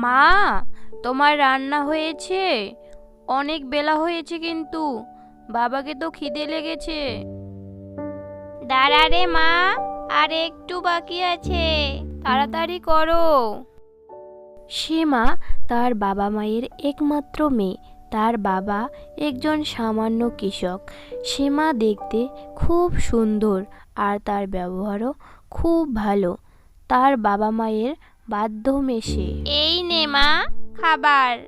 মা তোমার রান্না হয়েছে। অনেক বেলা হয়েছে কিন্তু বাবাকে তো খিদে লেগেছে। দাঁড়া রে মা আর একটু বাকি আছে। তাড়াতাড়ি করো। সীমা তার বাবা মায়ের একমাত্র মেয়ে তার বাবা একজন সামান্য কৃষক। সীমা দেখতে খুব সুন্দর আর তার ব্যবহারও খুব ভালো। তার বাবা মায়ের বাধ্য মেশে। এই নে মা খাবার।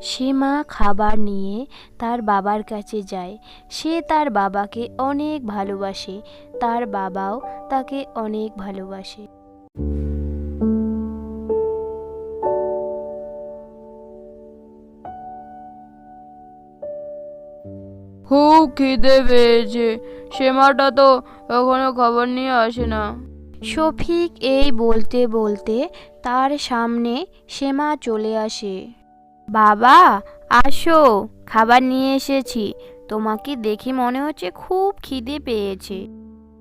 সে মা খাবার নিয়ে তার বাবার কাছে যায়। সে তার বাবাকে অনেক ভালোবাসে। তার বাবাও তাকে অনেক ভালোবাসে। খুব খিদে পেয়েছে। সেমাটা তো এখনও খাবার নিয়ে আসে না। শফিক এই বলতে বলতে তার সামনে সেমা চলে আসে। বাবা আসো খাবার নিয়ে এসেছি। তোমাকে দেখে মনে হচ্ছে খুব খিদে পেয়েছে।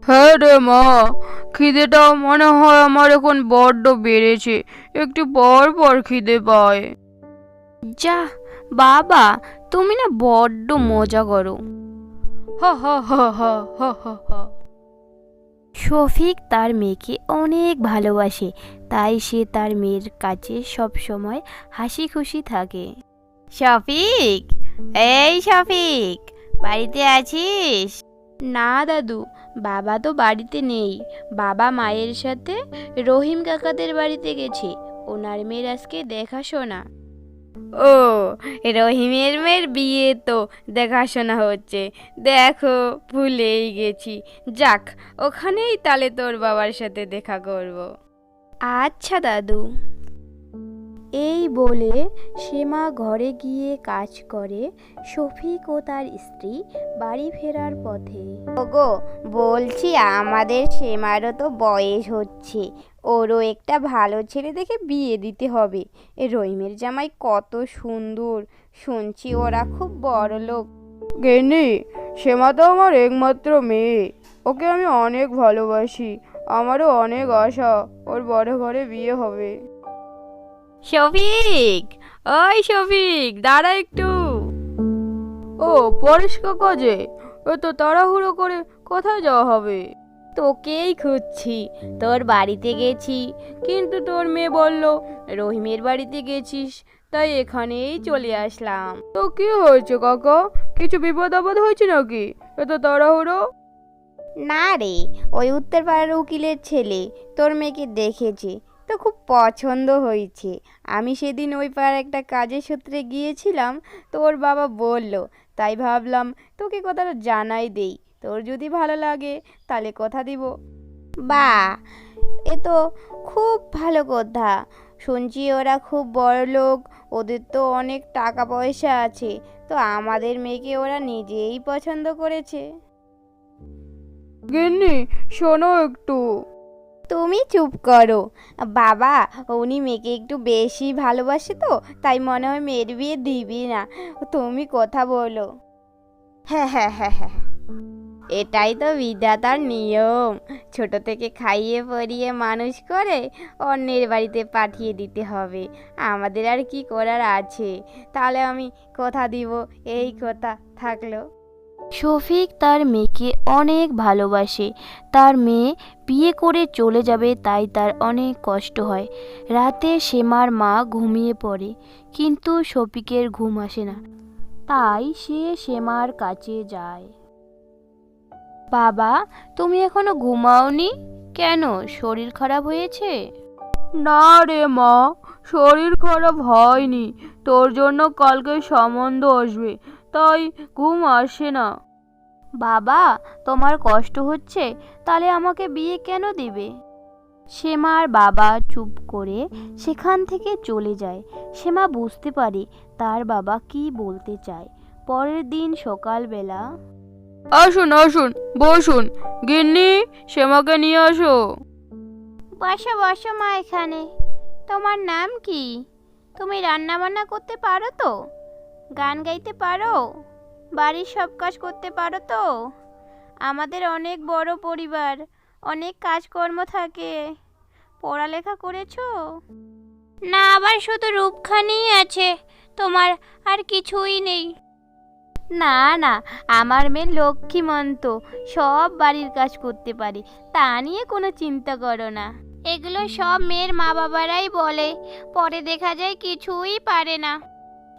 হ্যাঁ রে মা খিদেটা মনে হয় আমার এখন বড্ড বেড়েছে। একটু পর পর খিদে পায়। যা বাবা তুমি না বড্ড মজা করো। হা হা হা হা হা হা হা। শফিক তার মেয়েকে অনেক ভালোবাসে তাই সে তার মেয়ের কাছে সব সময় হাসি খুশি থাকে। শফিক? এই শফিক বাড়িতে আছিস? না দাদু বাবা তো বাড়িতে নেই। বাবা মায়ের সাথে রহিম কাকাদের বাড়িতে গেছে। ওনার মেয়ের আজকে দেখাশোনা। ও রহিমের মেয়ের বিয়ে তো দেখাশোনা হচ্ছে। দেখো ভুলেই গেছি। যাক ওখানেই তাহলে তোর বাবার সাথে দেখা করব। আচ্ছা দাদু। এই বলে সেমা ঘরে গিয়ে কাজ করে শফিক ও তার স্ত্রী বাড়ি ফেরার পথে। ওগো বলছি আমাদের সেমারও তো বয়স হচ্ছে। ওরও একটা ভালো ছেলে দেখে বিয়ে দিতে হবে। এ রহিমের জামাই কত সুন্দর। শুনছি ওরা খুব বড় লোক। গেনি সেমা তো আমার একমাত্র মেয়ে। ওকে আমি অনেক ভালোবাসি। আমারও অনেক আশা। ওর বড় ঘরে বিয়ে হবে। শফিক! ওই শফিক দাঁড়া একটু। ও পরেশ কাকা যে ও তো তাড়াহুড়ো করে কোথায় যাওয়া হবে? তোকেই খুঁজছি। তোর বাড়িতে গেছি কিন্তু তোর মেয়ে বলল রহিমের বাড়িতে গেছিস তাই এখানেই চলে আসলাম। তো কি হয়েছে কাকা? কিছু বিপদ আপদ হয়েছে নাকি? এত তাড়াহুড়ো? না রে ওই উত্তরপাড়ার উকিলের ছেলে তোর মেয়েকে দেখেছে তো খুব পছন্দ হয়েছে। আমি সেদিন ওই পাড়ার একটা কাজের সূত্রে গিয়েছিলাম তো ওর বাবা বলল তাই ভাবলাম তোকে কথাটা জানাই দেই। তোর যদি ভালো লাগে তাহলে কথা দিব। বা এ তো খুব ভালো কথা। শুনছি ওরা খুব বড় লোক ওদের তো অনেক টাকা পয়সা আছে তো আমাদের মেয়েকে ওরা নিজেই পছন্দ করেছে। গিন্নি শোনো একটু। তুমি চুপ করো। বাবা উনি মেয়েকে একটু বেশি ভালোবাসে তো তাই মনে হয় মেয়ের বিয়ে দিবি না। তুমি কথা বলো। হ্যাঁ হ্যাঁ হ্যাঁ হ্যাঁ এটাই তো বিধাতার নিয়ম। ছোট থেকে খাইয়ে পরিয়ে মানুষ করে অন্যের বাড়িতে পাঠিয়ে দিতে হবে। আমাদের আর কি করার আছে? তাহলে আমি কথা দিব, এই কথা থাকল। শফিক তার মেয়েকে অনেক ভালোবাসে। তার মেয়ে বিয়ে করে চলে যাবে তাই তার অনেক কষ্ট হয়। রাতে সেমার মা ঘুমিয়ে পড়ে, কিন্তু শফিকের ঘুম আসে না। তাই সে সেমার কাছে যায়। বাবা তুমি এখনও ঘুমাওনি? কেন? শরীর খারাপ হয়েছে? না রে মা শরীর খারাপ হয়নি। তোর জন্য কালকে সম্বন্ধ আসবে তাই ঘুম আসে না। বাবা তোমার কষ্ট হচ্ছে তাহলে আমাকে বিয়ে কেন দিবে? সেমার বাবা চুপ করে সেখান থেকে চলে যায়। সেমা বুঝতে পারে তার বাবা কি বলতে চায়। পরের দিন সকালবেলা আসুন আসুন বসুন। গিন্নি শ্যামাকে নিয়ে আসো। বসো বসো মা এখানে। তোমার নাম কি? তুমি রান্না বান্না করতে পারো তো? গান গাইতে পারো? বাড়ির সব কাজ করতে পারো তো? আমাদের অনেক বড় পরিবার অনেক কাজকর্ম থাকে। পড়ালেখা করেছ? না আবার শুধু রূপখানিই আছে। তোমার আর কিছুই নেই। না না আমার মেয়ে লক্ষ্মীমন্ত সব বাড়ির কাজ করতে পারে তা নিয়ে কোনো চিন্তা করো না। এগুলো সব মেয়ের মা বাবারাই বলে পরে দেখা যায় কিছুই পারে না।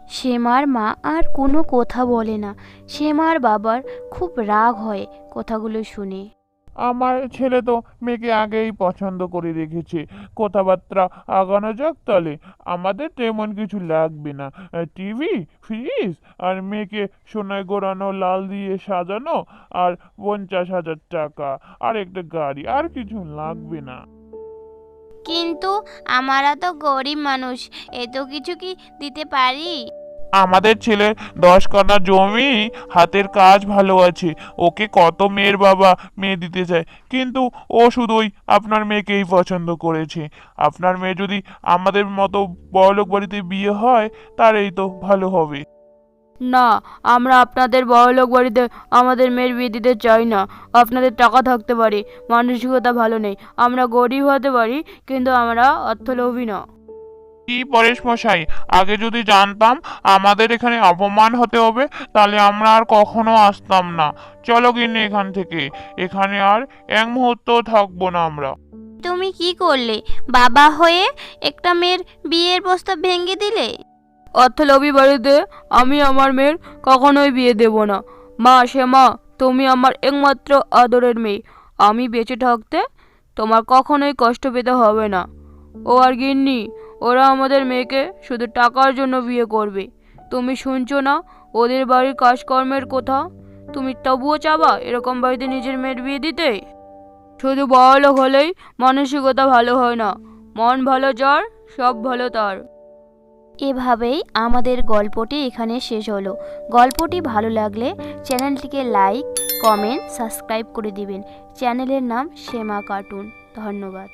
সেমার মা আর কোনো কথা বলে না সেমার বাবার খুব রাগ হয় কথাগুলো শুনে। আমার ছেলে তো মেয়েকে আগেই পছন্দ করে রেখেছে। কথাবার্তা আগানো যাক তাহলে। আমাদের তেমন কিছু লাগবে না। টিভি, ফ্রিজ, আর মেয়েকে সোনায় গোড়ানো, লাল দিয়ে সাজানো, আর পঞ্চাশ হাজার টাকা, আর একটা গাড়ি, আর কিছু লাগবে না। কিন্তু আমরা তো গরিব মানুষ, এত কিছু কি দিতে পারি? আমাদের ছেলের দশ কানা জমি, হাতের কাজ ভালো আছে। ওকে কত মেয়ের বাবা মেয়ে দিতে চায়। কিন্তু ও শুধুই আপনার মেয়েকেই পছন্দ করেছে। আপনার মেয়ে যদি আমাদের মতো বড়লোক বাড়িতে বিয়ে হয় তার এই তো ভালো হবে। না, আমরা আপনাদের বড়লোক বাড়িতে আমাদের মেয়ের বিয়ে দিতে চাই না। আপনাদের টাকা থাকতে পারে। মানসিকতা ভালো নেই। আমরা গরিব হতে পারি, কিন্তু আমরা অর্থলোভী না। কি পরেশ মশাই? আগে যদি জানতাম আমাদের এখানে অপমান হতে হবে তাহলে আমরা আর কখনো আসতাম না। চলো গিন্নি এখান থেকে। এখানে আর এক মুহূর্তও থাকব না আমরা। তুমি কি করলে? বাবা হয়ে একটা মেয়ের বিয়ের প্রস্তাব ভেঙে দিলে? অর্থলোভী বাড়িতে আমি আমার মেয়ের কখনোই বিয়ে দেব না। মা সে মা তুমি আমার একমাত্র আদরের মেয়ে। আমি বেঁচে থাকতে তোমার কখনোই কষ্ট পেতে হবে না। ও আর গিন্নি ওরা আমাদের মেয়েকে শুধু টাকার জন্য বিয়ে করবে। তুমি শুনছো না? ওদের বাড়ির কাজকর্মের কথা? তুমি তবুও চাবা এরকম বাড়িতে নিজের মেয়ের বিয়ে দিতে? শুধু বড়লোক হলেই মানসিকতা ভালো হয় না। মন ভালো যার, সব ভালো তার। এভাবেই আমাদের গল্পটি এখানে শেষ হলো। গল্পটি ভালো লাগলে চ্যানেলটিকে লাইক, কমেন্ট, সাবস্ক্রাইব করে দিবেন। চ্যানেলের নাম সেমা কার্টুন। ধন্যবাদ।